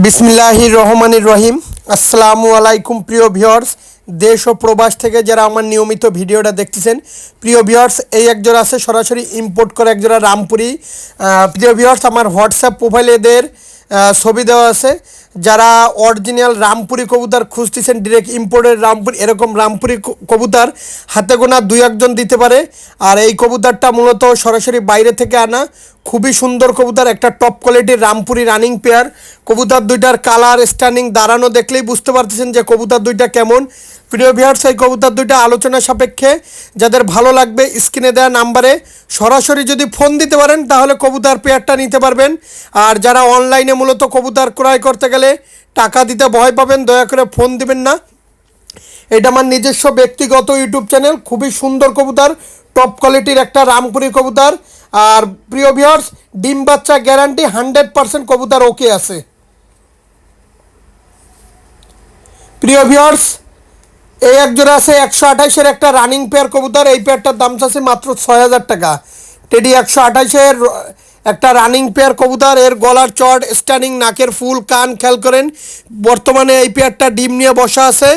বিসমিল্লাহির রহমানির রহিম আসসালামু আলাইকুম প্রিয় ভিওর্স দেশ ও প্রবাস থেকে যারা আমার নিয়মিত ভিডিওটা দেখতেছেন, প্রিয় ভিওর্স এই একজোড়া আছে সরাসরি ইম্পোর্ট করা একজোড়া রামপুরি। প্রিয় ভিউয়ার্স, আমার হোয়াটসঅ্যাপ প্রোফাইল এদের ছবি দেওয়া আছে। যারা অরিজিনাল রামপুরি কবুতর খুঁজতেছেন ডিরেক্ট ইম্পোর্টের রামপুরি, এরকম রামপুরি কবুতর, হাতে গোনা দুই একজন দিতে পারে। আর এই কবুতরটা মূলত সরাসরি বাইরে থেকে আনা। খুবই সুন্দর কবুতর, একটা টপ কোয়ালিটির রামপুরি রানিং পেয়ার কবুতর দুইটার কালার স্ট্যান্ডিং দাঁড়ানো দেখলেই বুঝতে পারতেছেন যে কবুতর দুইটা কেমন। প্রিয় ভিউয়ার্স এই কবুতর দুইটা আলোচনা সাপেক্ষে। যাদের ভালো লাগবে, স্ক্রিনে দেওয়া নাম্বারে সরাসরি যদি ফোন দিতে পারেন, তাহলে কবুতর পেয়ারটা নিতে পারবেন। আর যারা অনলাইনে মূলত কবুতর ক্রয় করতে গেলে টাকা দিতে ভয় পাবেন, দয়া করে ফোন দিবেন না। এটা আমার নিজস্ব ব্যক্তিগত ইউটিউব চ্যানেল, খুবই সুন্দর কবুতর, টপ কোয়ালিটির একটা রামপুরি কবুতর। আর প্রিয় ভিউয়ার্স ডিম বাচ্চা গ্যারান্টি হান্ড্রেড পার্সেন্ট কবুতর ওকে আছে। প্রিয় ভিউয়ার্স এই এক জোড়া আছে একশো আঠাইশের একটা রানিং পেয়ার কবুতর। এই পেয়ারটার দাম চাচ্ছে মাত্র ছয় হাজার টাকা। টেডি একশো আঠাইশের একটা রানিং পেয়ার কবুতর। এর গলার চট স্ট্যান্ডিং নাকের ফুল, কান, খেয়াল করেন, বর্তমানে এই পেয়ারটা ডিম নিয়ে বসা আছে।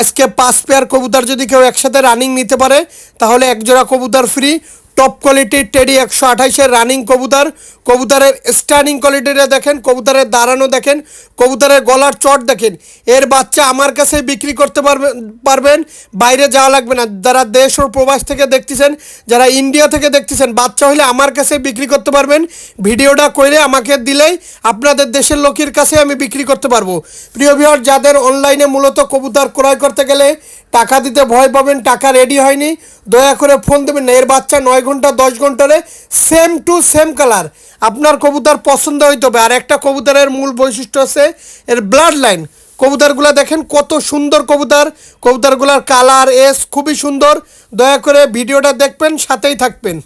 আজকে পাঁচ পেয়ার কবুতর যদি কেউ একসাথে রানিং নিতে পারে, তাহলে এক জোড়া কবুতর ফ্রি টপ কোয়ালিটির টেডি একশো আঠাইশের রানিং কবুতর। কবুতরের স্ট্যান্ডিং কোয়ালিটিটা দেখেন, কবুতরের দাঁড়ানো দেখেন, কবুতরের গলার চট দেখেন। এর বাচ্চা আমার কাছে বিক্রি করতে পারবেন পারবেন, বাইরে যাওয়া লাগবে না। যারা দেশ ও প্রবাস থেকে দেখতেছেন, যারা ইন্ডিয়া থেকে দেখতেছেন, বাচ্চা হলে আমার কাছে বিক্রি করতে পারবেন। ভিডিওটা করে আমাকে দিলেই আপনাদের দেশের লোকের কাছে আমি বিক্রি করতে পারব। প্রিয় ভিউয়ার যাদের অনলাইনে মূলত কবুতর ক্রয় করতে গেলে টাকা দিতে ভয় পাবেন, টাকা রেডি হয়নি। দয়া করে ফোন দেবেন না। এর বাচ্চা নয় ঘণ্টা, দশ ঘন্টারে সেম টু সেম কালার আপনার কবুতর পছন্দ হইতে হবে। আর একটা কবুতরের মূল বৈশিষ্ট্য আছে, এর ব্লাড লাইন কবুতরগুলো দেখেন কত সুন্দর কবুতর। কবুতরগুলোর কালার এস খুবই সুন্দর। দয়া করে ভিডিওটা দেখবেন, সাথেই থাকবেন।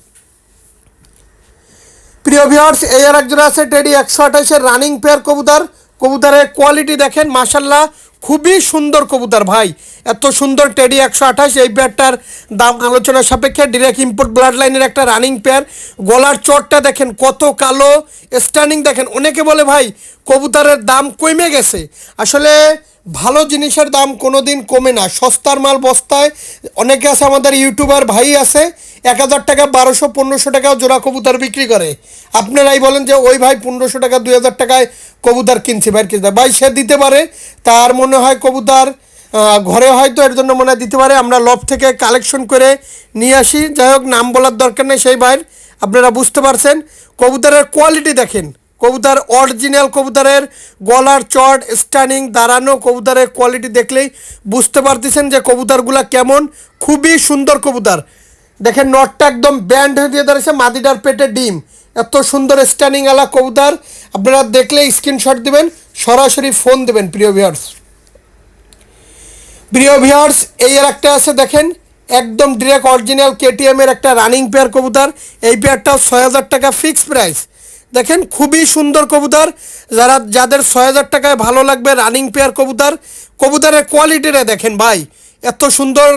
প্রিয় ভিউয়ার্স এই আর একজন আছে টেডি একশো আঠাশের রানিং পেয়ার কবুতর। কবুতরের কোয়ালিটি দেখেন মাসাল্লাহ খুবই সুন্দর কবুতর ভাই। এত সুন্দর টেডি একশো আঠাশ, এই পেয়ারটার দাম আলোচনা সাপেক্ষে ডিরেক্ট ইম্পোর্ট ব্লাড লাইনের একটা রানিং পেয়ার গলার চটটা দেখেন কত কালো স্ট্যান্ডিং দেখেন। অনেকে বলে ভাই, কবুতরের দাম কমে গেছে। আসলে ভালো জিনিসের দাম কোনো দিন কমে না। সস্তার মাল বস্তায় অনেকে আছে, আমাদের ইউটিউবার ভাই আছে এক হাজার টাকা, বারোশো, পনেরোশো টাকাও জোড়া কবুতর বিক্রি করে। আপনারাই বলেন যে, ওই ভাই পনেরোশো টাকা, দুই হাজার টাকায় কবুতর কিনছে, ভাই কিনছে। ভাই, সে দিতে পারে, তার মনে হয় কবুতর ঘরে হয়তো এর জন্য মনে দিতে পারে। আমরা লব থেকে কালেকশন করে নিয়ে আসি। যাই হোক, নাম বলার দরকার নেই সেই ভাইয়ের। আপনারা বুঝতে পারছেন, কবুতরের কোয়ালিটি দেখেন। কবুতর অরিজিনাল কবুতরের গলার চট স্ট্যান্ডিং দাঁড়ানো কবুতরের কোয়ালিটি দেখলেই বুঝতে পারতেছেন যে কবুতরগুলো কেমন। খুবই সুন্দর কবুতর। দেখেন, নটটা একদম ব্যান্ড হয়ে দিয়ে দাঁড়িয়েছে মাদিটার পেটে ডিম। এত সুন্দর স্ট্যান্ডিং আলা কবুতর। আপনারা দেখলে স্ক্রিনশট দিবেন, সরাসরি ফোন দেবেন, প্রিয় ভিউয়ার্স প্রিয় ভিউয়ার্স এই আর একটা আছে, দেখেন, একদম ডিরেক্ট অরিজিনাল কেটিএম এর একটা রানিং পেয়ার কবুতর। এই পেয়ারটাও ছয় হাজার টাকা ফিক্স প্রাইস দেখেন, খুবই সুন্দর কবুতর। যারা, যাদের ছয় হাজার টাকায় ভালো লাগবে রানিং পেয়ার কবুতর, কবুতরের কোয়ালিটিটা দেখেন ভাই। এত সুন্দর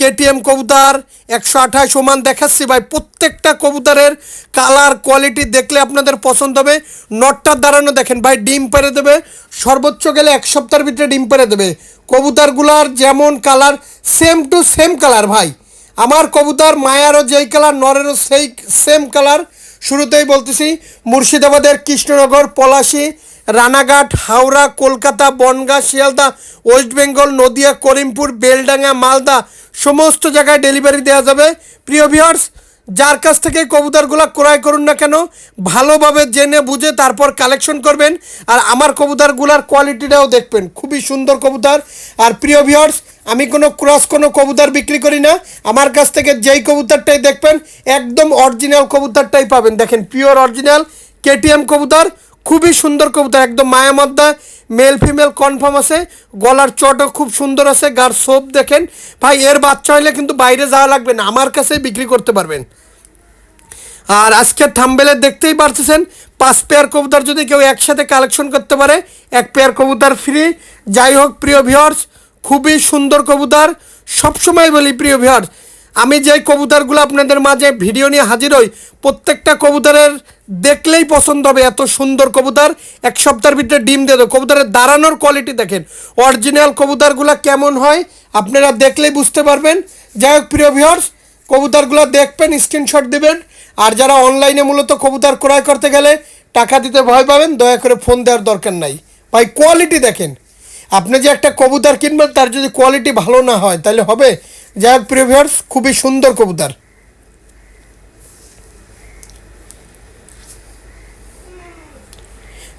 কেটিএম কবুতার একশো আঠাশ ওমান দেখাচ্ছি ভাই। প্রত্যেকটা কবুতারের কালার কোয়ালিটি দেখলে আপনাদের পছন্দ হবে। নটটার দাঁড়ানো দেখেন ভাই, ডিম পেরে দেবে। সর্বোচ্চ গেলে এক সপ্তাহের ভিতরে ডিম পেরে দেবে। কবুতারগুলার যেমন colour same to same colour ভাই। আমার কবুতার মায়ারও যেই কালার নরেরও সেই সেম কালার শুরুতেই বলতেছি, মুর্শিদাবাদের কৃষ্ণনগর, পলাশী, রানাঘাট, হাওড়া, কলকাতা, বনগাঁ, শিয়ালদা, ওয়েস্ট বেঙ্গল, নদিয়া, করিমপুর, বেলডাঙ্গা, মালদা, সমস্ত জায়গায় ডেলিভারি দেওয়া যাবে। প্রিয় ভিউয়ার্স, যার কাছ থেকে কবুতরগুলো ক্রয় করুন না কেন, ভালোভাবে জেনে বুঝে তারপর কালেকশন করবেন, আর আমার কবুতরগুলার কোয়ালিটিটাও দেখবেন। খুবই সুন্দর কবুতর। আর প্রিয় ভিউয়ার্স আমি কোনো ক্রস কোনো কবুতর বিক্রি করি না। আমার কাছ থেকে যেই কবুতরটাই দেখবেন, একদম অরিজিনাল কবুতরটাই পাবেন। দেখেন পিওর অরিজিনাল কেটিএম কবুতর, খুবই সুন্দর কবুতর, একদম মায়ামদ্দা মেল ফিমেল কনফার্ম আছে, গলার চটও খুব সুন্দর আছে, গার সোপ দেখেন। ভাই, এর বাচ্চা হলে কিন্তু বাইরে যাওয়া লাগবে না, আমার কাছেই বিক্রি করতে পারবেন। আর আজকের থাম্বেলে দেখতেই পারতেছেন, পাঁচ পেয়ার কবুতর যদি কেউ একসাথে কালেকশন করতে পারে, এক পেয়ার কবুতর ফ্রি যাই হোক, প্রিয় ভিউয়ার্স খুবই সুন্দর কবুতর। সবসময় বলি, প্রিয় ভিউয়ার্স আমি যে কবুতরগুলো আপনাদের মাঝে ভিডিও নিয়ে হাজির হই, প্রত্যেকটা কবুতরের দেখলেই পছন্দ হবে এত সুন্দর কবুতর। এক সপ্তাহের ভিতরে ডিম দিয়ে দেবো। কবুতরের দাঁড়ানোর কোয়ালিটি দেখেন। অরিজিনাল কবুতরগুলো কেমন হয়, আপনারা দেখলেই বুঝতে পারবেন। যাই হোক, প্রিয় ভিউয়ার্স কবুতরগুলো দেখবেন স্ক্রিনশট দিবেন। আর যারা অনলাইনে মূলত কবুতর ক্রয় করতে গেলে টাকা দিতে ভয় পাবেন, দয়া করে ফোন দেওয়ার দরকার নাই। ভাই কোয়ালিটি দেখেন। আপনি যে একটা কবুতর কিনবেন, তার যদি কোয়ালিটি ভালো না হয়, তাহলে হবে। যাই হোক, প্রিয় ভিউয়ার্স খুবই সুন্দর কবুতর।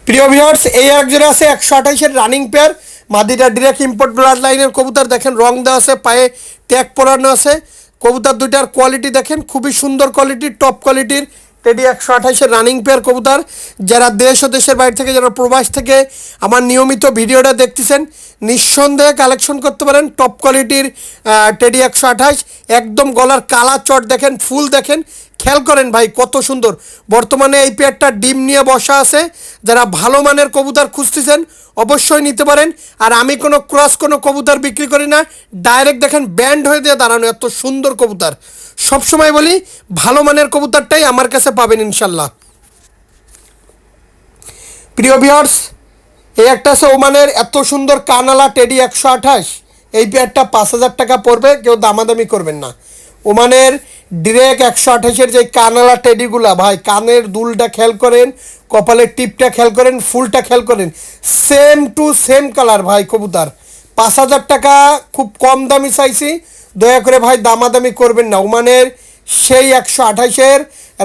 প্রিয় ভিউয়ার্স এই এক জোড়া আছে, একশো আঠাইশের রানিং পেয়ার মাদিটা ডিরেক্ট ইম্পোর্ট ব্লাড লাইনের কবুতর, দেখেন, রং দেওয়া আছে, পায়ে ট্যাগ পরানো আছে। কবুতর দুইটার কোয়ালিটি দেখেন, খুবই সুন্দর কোয়ালিটির টপ কোয়ালিটির টেডি একশো আঠাশের রানিং পেয়ার কবুতর। যারা দেশ ও দেশের বাইরে থেকে, যারা প্রবাস থেকে আমার নিয়মিত ভিডিওটা দেখতেছেন, নিঃসন্দেহে কালেকশন করতে পারেন। টপ কোয়ালিটির টেডি একশো আঠাশ। একদম গলার কালা চট দেখেন, ফুল দেখেন। খেয়াল করেন ভাই, কত সুন্দর। বর্তমানে এই পেয়ারটা ডিম নিয়ে বসা আছে। যারা ভালো মানের কবুতর খুঁজতেছেন, অবশ্যই নিতে পারেন। আর আমি কোনো ক্রস কোনো কবুতর বিক্রি করি না। ডাইরেক্ট দেখেন, ব্যান্ড হয়ে দিয়ে দাঁড়ানো এত সুন্দর কবুতর। সবসময় বলি, ভালো মানের কবুতরটাই আমার কাছে পাবেন ইনশাল্লাহ। প্রিয় ভিউয়ার্স এই একটা আছে ওমানের এত সুন্দর কানালা টেডি একশো আঠাশ। এই পেয়ারটা পাঁচ হাজার টাকা পড়বে, কেউ দামাদামি করবেন না। ওমানের ডিরেক্ট একশো আঠাশের যে কানালা টেডিগুলা, ভাই, কানের দুলটা খেয়াল করেন, কপালের টিপটা খেয়াল করেন, ফুলটা খেয়াল করেন সেম টু সেম কালার ভাই, কবুতার। পাঁচ হাজার টাকা খুব কম দামি চাইছি, দয়া করে ভাই, দামাদামি করবেন না। ওমানের সেই একশো আঠাশের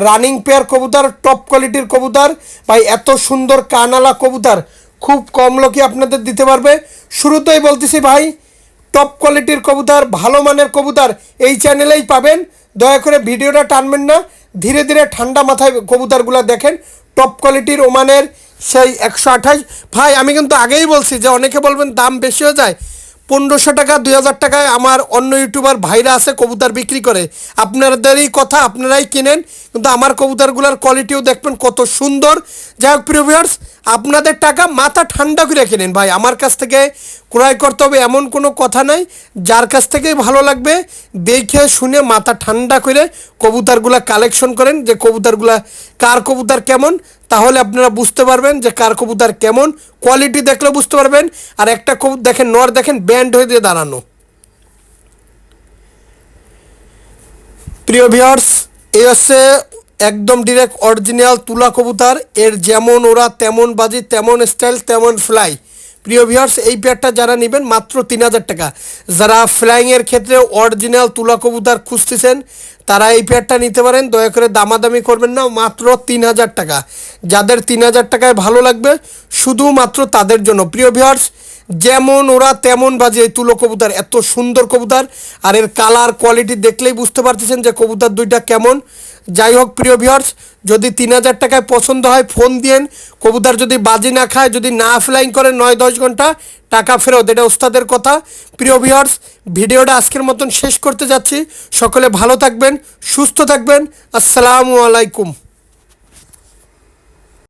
রানিং পেয়ার কবুতর টপ কোয়ালিটির কবুতার, ভাই, এত সুন্দর কানালা কবুতার, খুব কম লোকই আপনাদের দিতে পারবে। শুরুতেই বলতেছি ভাই টপ কোয়ালিটির কবুতর, ভালো মানের কবুতর এই চ্যানেলেই পাবেন। দয়া করে ভিডিওটা টানবেন না, ধীরে ধীরে ঠান্ডা মাথায় কবুতরগুলো দেখেন। টপ কোয়ালিটির ওমানের সেই একশো আঠাশ। ভাই, আমি কিন্তু আগেই বলছি যে অনেকে বলবেন দাম বেশি হয়ে যায়। পনেরোশো টাকা, দুই হাজার টাকায় আমার অন্য ইউটিউবার ভাইরা আছে, কবুতর বিক্রি করে। আপনাদেরই কথা, আপনারাই কিনেন, কিন্তু আমার কবুতরগুলোর কোয়ালিটিও দেখবেন কত সুন্দর। যাই হোক প্রিভিয়ার্স আপনাদের টাকা মাথা ঠান্ডা করে কিনেন ভাই। আমার কাছ থেকে ক্রয় করতে হবে এমন কোনো কথা নাই। যার কাছ থেকেই ভালো লাগবে, দেখে শুনে মাথা ঠান্ডা করে কবুতরগুলা কালেকশন করেন যে কবুতরগুলা, কার কবুতর কেমন। তাহলে আপনারা বুঝতে পারবেন যে কার কবুতর কেমন। কোয়ালিটি দেখলে বুঝতে পারবেন, আর একটা কবুতর দেখেন, নর দেখেন ব্যান্ড হয়ে দিয়ে দাঁড়ানো। প্রিয় ভিউয়ার্স এই হচ্ছে একদম ডিরেক্ট অরিজিনাল তুলা কবুতর। এর যেমন ওরা, তেমন বাজি, তেমন স্টাইল তেমন ফ্লাই প্রিয় ভিউয়ার্স এই পেয়ারটা যারা নেবেন, মাত্র তিন হাজার টাকা। যারা ফ্লাইংয়ের ক্ষেত্রে অরিজিনাল তুলা কবুতর খুঁজতেছেন তারা এই পেয়ারটা নিতে পারেন, দয়া করে দামাদামি করবেন না, মাত্র তিন হাজার টাকা। যাদের তিন হাজার টাকায় ভালো লাগবে, শুধুমাত্র তাদের জন্য। প্রিয় ভিউয়ার্স যেমন ওরা তেমন বাজে, এই তুলো কবুতর এত সুন্দর কবুতর। আর এর কালার কোয়ালিটি দেখলেই বুঝতে পারতেছেন যে কবুতর দুইটা কেমন। যাই হোক, প্রিয় ভিউয়ার্স যদি তিন হাজার টাকায় পছন্দ হয় ফোন দিয়েন। কবুতর যদি বাজি না খায়, যদি না ফ্লাইং করে নয়, দশ ঘণ্টা, টাকা ফেরত, এটা ওস্তাদের কথা। প্রিয় ভিউয়ার্স ভিডিওটা আজকের মতন শেষ করতে যাচ্ছি। সকলে ভালো থাকবেন, সুস্থ থাকবেন। আসসালামু আলাইকুম।